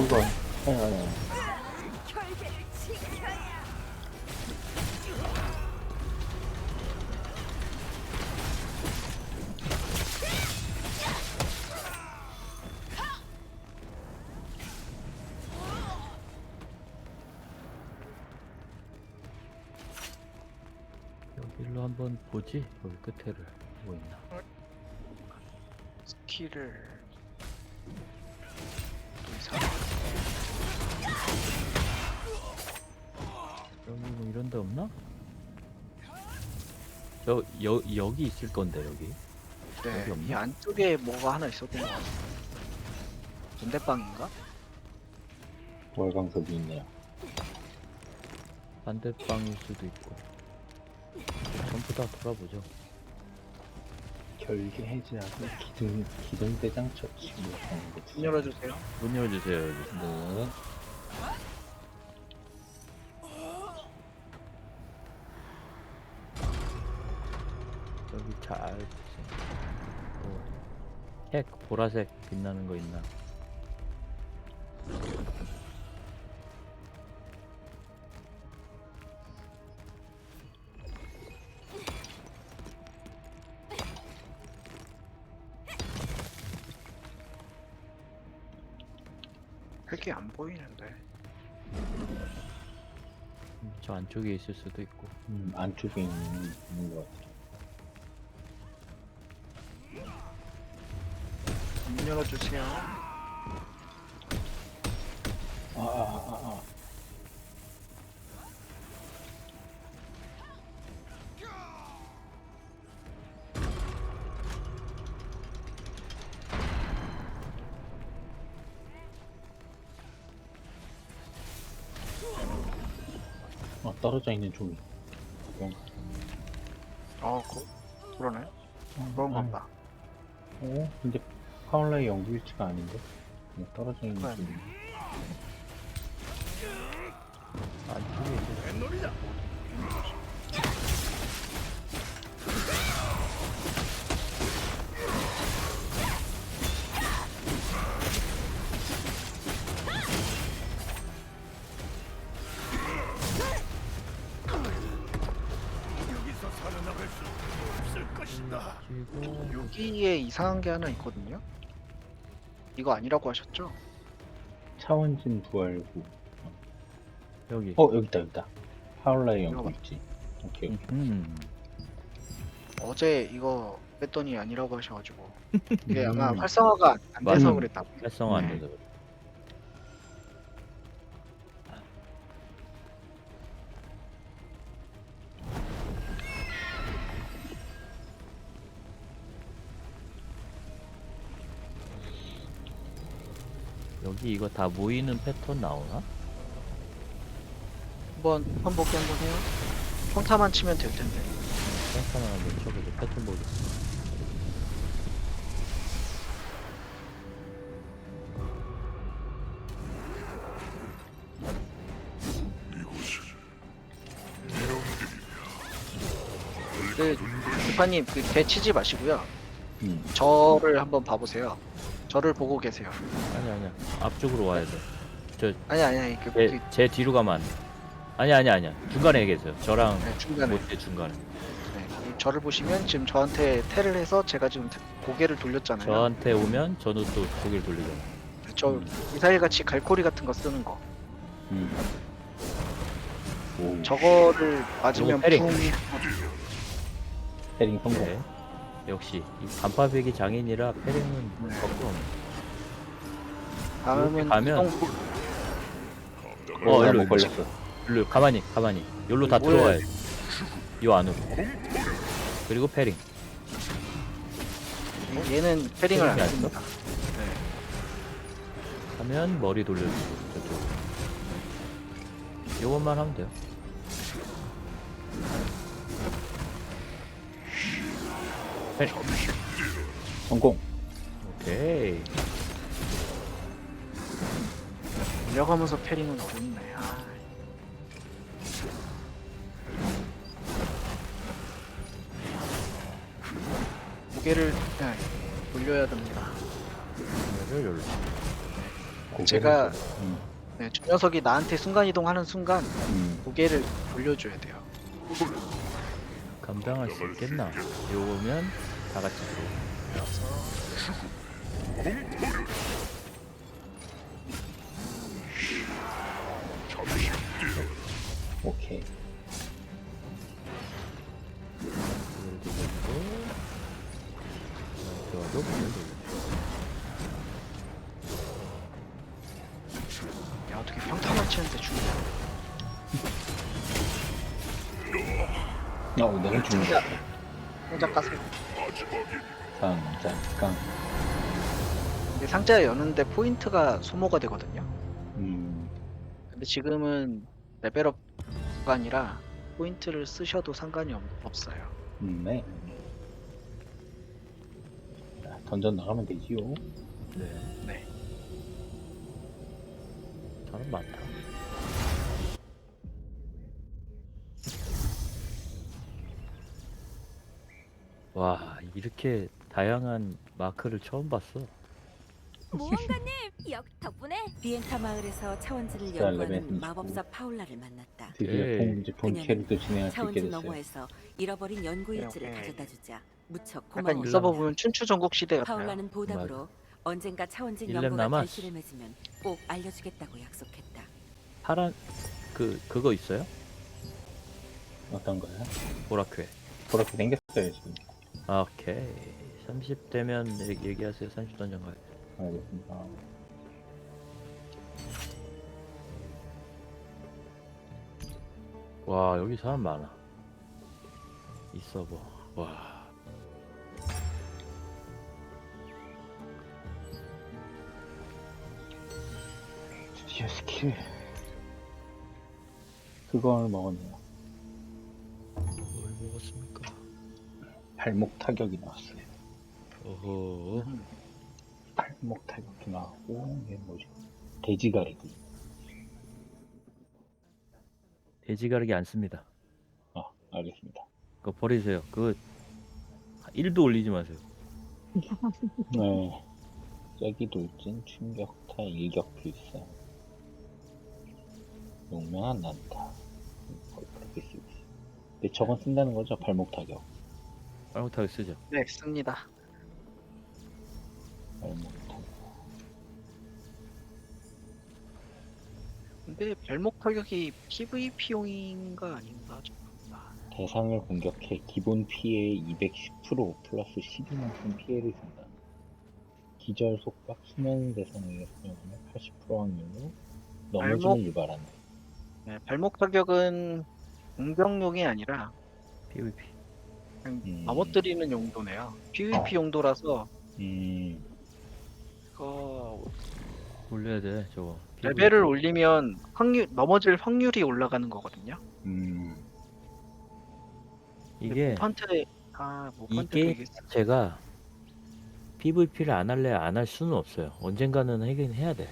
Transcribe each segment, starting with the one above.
어이구. 아니, 아니, 아니. 여기로 한번 보지. 여기 끝에를 뭐 있나? 스킬을 또 이상 여기 뭐 이런 데 없나? 저 여, 여기 있을 건데 여기. 여기 네, 없나? 이 안쪽에 뭐가 하나 있었던 것 같아요. 군대방인가? 월광석이 있네요. 반대방일 수도 있고. 전부 다 돌아보죠. 결계 해제하고 기둥, 기둥 대장 척추 하는 거. 문 열어주세요. 문 열어주세요 여기. 네. 여기 잘 보세요. 뭐, 핵 보라색 빛나는 거 있나? 흙이 안 보이는데. 음, 저 안쪽에 있을 수도 있고. 음, 안쪽에 있는, 있는 것 같아요. 문 열어주세요. 아, 아, 아, 아. 떨어져 있는 종이. 그런가? 어, 그, 그러네. 그런 건가? 어? 근데 파울라의 영구일치가 아닌데? 그냥 떨어져 있는 그래. 종이. 안쪽에 있을 그리고 여기에 이상한 게 하나 있거든요. 이거 아니라고 하셨죠? 차원진 부활구. 여기. 어, 여기 있다, 여기 있다. 파울라의 봐. 영구일치. 오케이, 오케이. 음. 어제 이거 뺐더니 아니라고 하셔가지고 이게 아마 음. 활성화가 안 돼서 맞아. 그랬다고. 활성화 안 네. 돼서 그래. 여기 이거 다 모이는 패턴 나오나? 한번 한복기 한번 해요. 평타만 치면 될 텐데. 잠깐만 한번 쳐보자 패턴 보겠습니다 그 대파님 그대 치지 마시고요. 음. 저를 한번 봐보세요. 저를 보고 계세요. 아니 아니야 앞쪽으로 와야 돼 아니 아니 아니 그, 제, 그 제 뒤로 가면 안 돼 아니 아니 아니야 중간에 계세요 저랑 네, 중간에 못해 중간에 네, 이 저를 보시면 지금 저한테 테를 해서 제가 지금 테- 고개를 돌렸잖아요. 저한테 오면 저도 또 고개를 돌리잖아 저 미사일 같이 갈고리 같은 거 쓰는 거. 음. 오, 저거를 맞으면. 붕 패링 성공. 네. 역시 이 간파배기 장인이라 패링은 네. 거꾸로 없네. 다음은 가면- 이동- 어, 어, 일로. 걸렸어. 일로 가만히 가만히 여기로 다 뭐야? 들어와야 돼. 요 안으로 그리고 패링 얘는 패링을 안 패링이 안 씁니다. 하면 머리 돌려주고 저쪽 요것만 하면 돼요 패링 성공. 오케이 내려가면서 패링은 어렵네. 아. 무게를 네, 돌려야 됩니다. 제가 음, 네, 저 녀석이 나한테 순간 이동하는 순간 음. 고개를 돌려줘야 돼요. 감당할 수 있겠나? 요거면 다 같이 들어. 오케이. 이걸 돌리고 좋아도 보면 되고. 야 어떻게 평타만 치는데 죽냐? 어, 내가 죽는 거 같아. 상자 까세요. 잠깐. 근데 상자 여는데 포인트가 소모가 되거든요. 음, 근데 지금은 레벨업 구간이라 포인트를 쓰셔도 상관이 없, 없어요. 음, 네. 자, 던전 나가면 되지요. 네. 네. 사람 많다. 와 이렇게 다양한 마크를 처음 봤어. 모험가님 역 덕분에 비엔타 마을에서 차원지를 자, 연구하는 마법사 파울라를 만났다. 드디어 에이. 본, 그녀는 캐릭터 진행할 수 있게 차원지 됐어요. 너머에서 잃어버린 연구 일지를 오케이. 가져다 주자 무척 약간 고마워. 이 서버 보면 춘추 전국 시대 같아요. 파울라는 보답으로 언젠가 차원지 연구가 남았어. 결실을 맺으면 꼭 알려주겠다고 약속했다. 파란 그 그거 있어요? 어떤 거야? 보라쾌. 그렇게 생겼어요, 지금. 아, 오케이. 30 되면 얘기- 얘기하세요. 30 던전 가요. 알겠습니다. 와 여기 사람 많아. 이 서버. 와. 드디어 스킬. 그걸 먹었네요. 뭘 먹었습니까? 발목 타격이 나왔어요. 어허. 발목 타격도 나왔고, 이게 뭐지? 돼지 가리기. 돼지 가르기 안 씁니다. 아, 알겠습니다. 그거 버리세요. 그거 1도 올리지 마세요. 네. 쐐기 돌진, 충격타, 일격 필살. 용맹한 난타. 거의 그렇게 있어요. 근데 저건 쓴다는 거죠? 발목 타격. 빨못하게 쓰죠. 네, 씁니다. 타격. 근데 발목 타격이 PVP용인가 아닌가 좀. 대상을 공격해 기본 피해의 210% 플러스 12만큼 피해를 준다. 기절 속박 수면 대상에게 사용하면 80% 확률로 넘어짐을 발목? 유발한다. 네, 발목 타격은 공격용이 아니라 PVP. 그냥 음. 넘어뜨리는 용도네요. PVP 용도라서 음, 어, 올려야 돼, 저거. 레벨을 올리면 확률 넘어질 확률이 올라가는 거거든요. 음, 이게 모판트 아 모판트 이게 제가 PVP를 안 할래 안 할 수는 없어요. 언젠가는 하긴 해야 돼.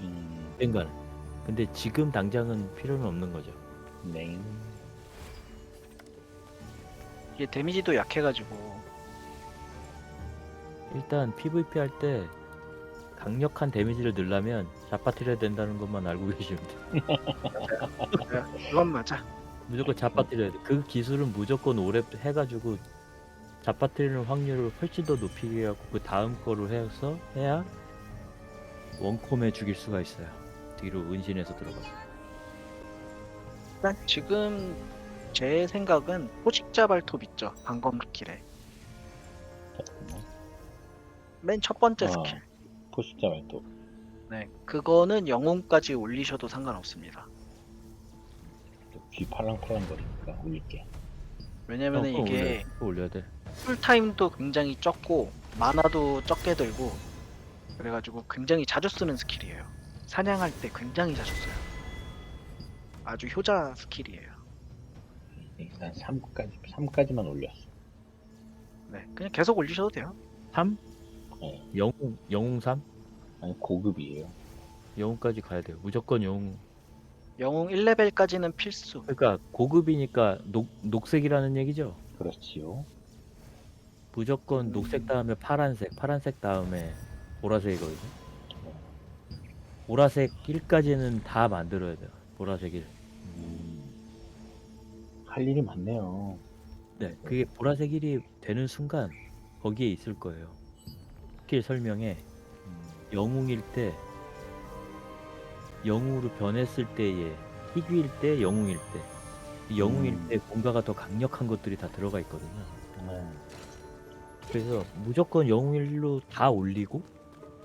음, 언젠가는. 근데 지금 당장은 필요는 없는 거죠. 네. 이게 데미지도 약해가지고 일단 PVP 할 때 강력한 데미지를 넣으려면 잡아뜨려야 된다는 것만 알고 계시면 돼. 그건 맞아. 무조건 잡아뜨려야 돼. 그 기술은 무조건 오래 해가지고 잡아뜨리는 확률을 훨씬 더 높이게 해갖고 그 다음 거로 해서 해야 원콤에 죽일 수가 있어요. 뒤로 은신해서 들어가서. 일단 지금 제 생각은 포식자 발톱 있죠. 방검 스킬에 잠깐만. 맨첫 번째 어. 스킬. 포식자 말도 네, 그거는 영웅까지 올리셔도 상관없습니다. 귀 팔랑팔랑 거리니까 올릴게. 왜냐면 은 이게 그거 올려야 돼. 풀타임도 굉장히 적고 마나도 적게 들고 그래가지고 굉장히 자주 쓰는 스킬이에요. 사냥할 때 굉장히 자주 써요. 아주 효자 스킬이에요. 일단 3까지, 3까지만 올렸어. 네, 그냥 계속 올리셔도 돼요. 3? 네. 영웅, 영웅 3? 아니, 고급이에요. 영웅까지 가야 돼요. 무조건 영웅. 영웅 1레벨까지는 필수. 그러니까 고급이니까 녹, 녹색이라는 얘기죠. 그렇지요. 무조건 음. 녹색 다음에 파란색, 파란색 다음에 보라색이거든요. 보라색 1까지는 다 만들어야 돼요. 보라색 1. 음, 할 일이 많네요. 네, 그게 보라색 1이 되는 순간 거기에 있을 거예요. 스킬 설명에 음, 영웅일 때 영웅으로 변했을 때에 희귀일 때 영웅일 때 이 영웅일 음. 때 뭔가가 더 강력한 것들이 다 들어가 있거든요. 네. 그래서 무조건 영웅일로 다 올리고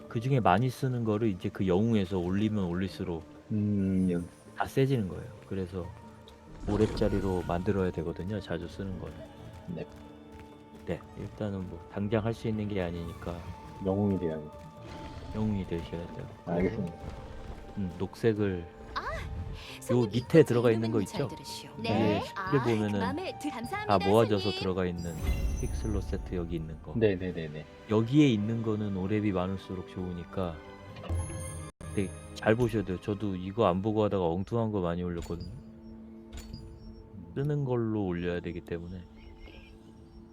그 중에 많이 쓰는 거를 이제 그 영웅에서 올리면 올릴수록 음, 다 세지는 거예요. 그래서 5렙짜리로 만들어야 되거든요. 자주 쓰는 거는. 네. 네, 일단은 뭐 당장 할 수 있는 게 아니니까 영웅이 돼야겠다. 영웅이 되셔야 돼요. 알겠습니다. 음, 녹색을 요 밑에 들어가 있는 거 있죠? 네. 이게 쉽게 보면은 마음에 들- 감사합니다, 다 모아져서. 들어가 있는 픽슬로 세트 여기 있는 거. 네네네네. 여기에 있는 거는 오랩이 많을수록 좋으니까 되게 잘 보셔야 돼요. 저도 이거 안 보고 하다가 엉뚱한 거 많이 올렸거든요. 쓰는 걸로 올려야 되기 때문에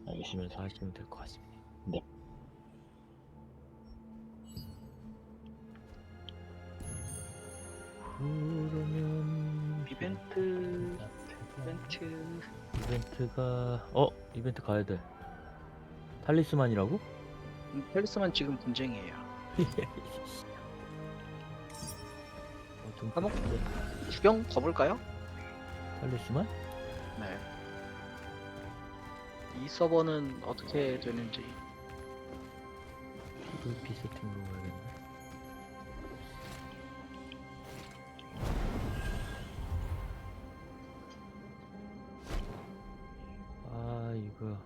알겠습니다. 보시면서 하시면 될 것 같습니다. 네. 그러면 이벤트 이벤트 이벤트가 어 이벤트 가야 돼. 탈리스만이라고? 음, 펠스만 지금 분쟁이에요. 어, 좀 한번 그런데. 구경 가볼까요? 탈리스만? 네. 이 서버는 어떻게 되는지 PVP 세팅으로 가야겠네. 아 이거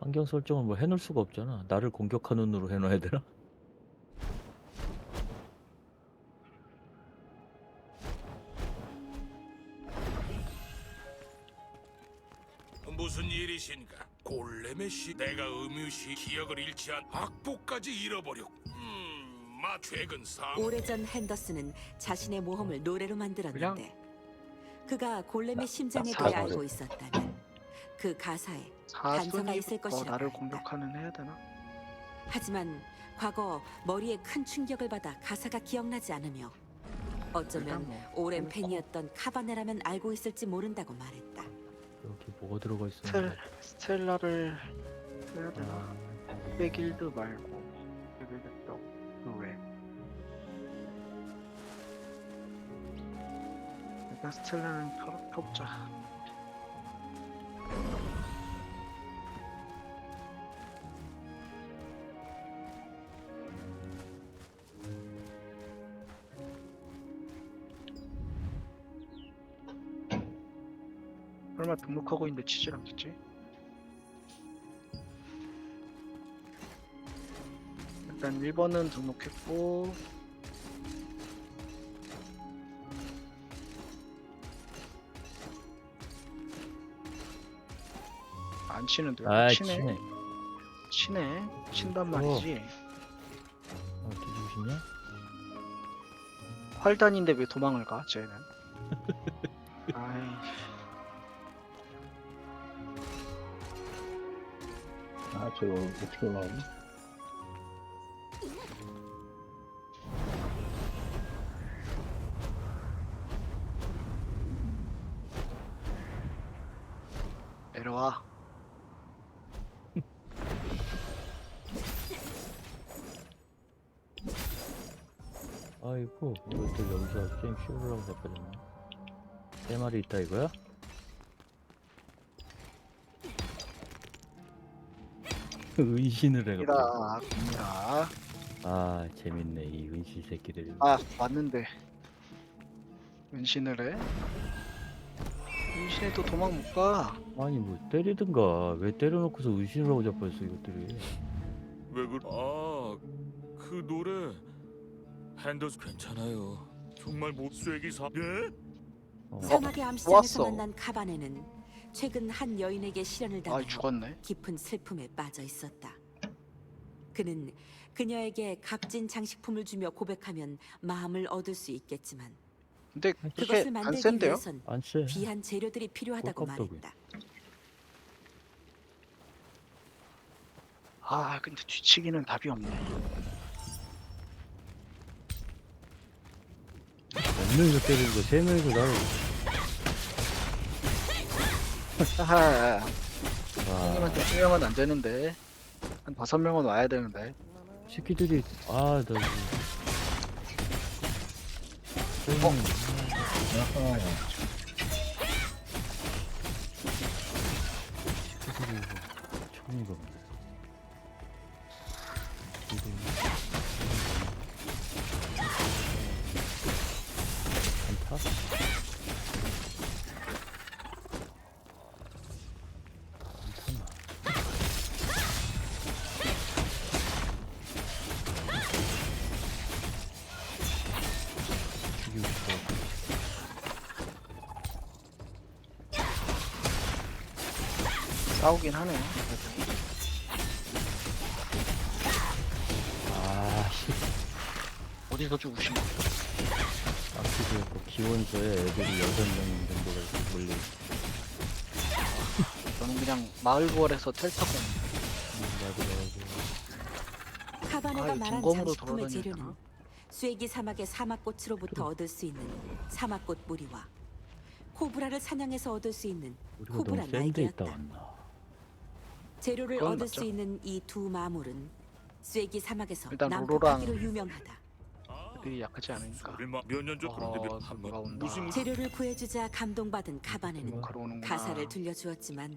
환경 설정을 뭐 해놓을 수가 없잖아. 나를 공격하는 눈으로 해놔야 되나? 무슨 일이신가? 골렘의 시 내가 음유시 기억을 잃지 않 악보까지 잃어버렸. 음, 마 최근 상 오래전 핸더슨은 자신의 모험을 노래로 만들었는데 그가 골렘의 심장에 대해 사과를. 알고 있었다면 그 가사에 단서가 사순이 있을 더 것이라고 나를. 공격하는 해야 되나? 하지만 과거 머리에 큰 충격을 받아 가사가 기억나지 않으며 어쩌면 일단 뭐 오랜. 팬이었던 카바네라면 알고 있을지 모른다고 말했다. 여기 뭐가 들어가 있어? 스텔 스텔라를 해야 되나? 아, 백일드 말고 백일드 그 외. 일단 스텔라는 켜, 켜보자. 설마 등록하고 있는데 치질 않겠지? 일단 1번은 등록했고 안 치는데 아 치네 치네. 치네 친단 말이지 어, 뒤지고 싶냐? 활단인데 왜 도망을 가 쟤는 저거 어떻게 올라가지? 내려와 아이고 이것도 여기서 게임 쉬우려고 자빠졌네. 세 마리 있다 이거야? 은신을 해가. 갑니다 갑니다 아 재밌네 이 은신 새끼들. 아 왔는데 은신을 해? 은신해도 도망 못 가 아니 뭐 때리든가 왜 때려놓고서 은신을 하고 자빠졌어 이것들이. 왜 그? 아그 노래 핸더스 괜찮아요. 정말 못 쐐기 사. 예? 어, 사막의 암시장에서. 만난 카바네는 최근 한 여인에게 시련을 아, 당하고 죽었네. 깊은 슬픔에 빠져 있었다. 그는 그녀에게 값진 장식품을 주며 고백하면 마음을 얻을 수 있겠지만 근데 그것을 만들기 안 위해선 안 귀한 재료들이 필요하다고 말했다. 아, 근데 뒤치기는 답이 없네. 없는 거 때리는 거 세면서 나를 하하 와 형님한테 두 명은 안 되는데. 한 다섯 명은 와야 되는데. 새끼들이. 아나 어? 아하. 새끼들이 이거 총이가 없네 싸우긴 하네요 아씨 어디서 죽으신 거예요? 아키드 그 기원소에 애들이 여섯 명 정도가 몰려 저는 그냥 마을 텔타고 카바네가 아이, 말한 점검으로 장식품의 돌아다녀야 재료는? 쇠기 사막의 사막꽃으로부터 얻을 수 있는 사막꽃 뿌리와 코브라를 사냥해서 얻을 수 있는 우리가 코브라 너무 센데 있다 날개였다. 왔나 재료를 그건 얻을 맞죠. 수 있는 이 두 마물은 쇠기 사막에서 일단 난폭하기로 유명하다. 그들이 약하지 않으니까 몇년 전 어, 누가 한번 온다. 무슨 재료를 구해주자 감동받은 오는구나 가사를 들려주었지만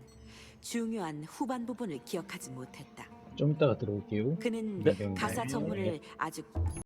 중요한 후반 부분을 기억하지 못했다. 좀 이따가 들어올게요. 그는 네. 가사 전문을 아주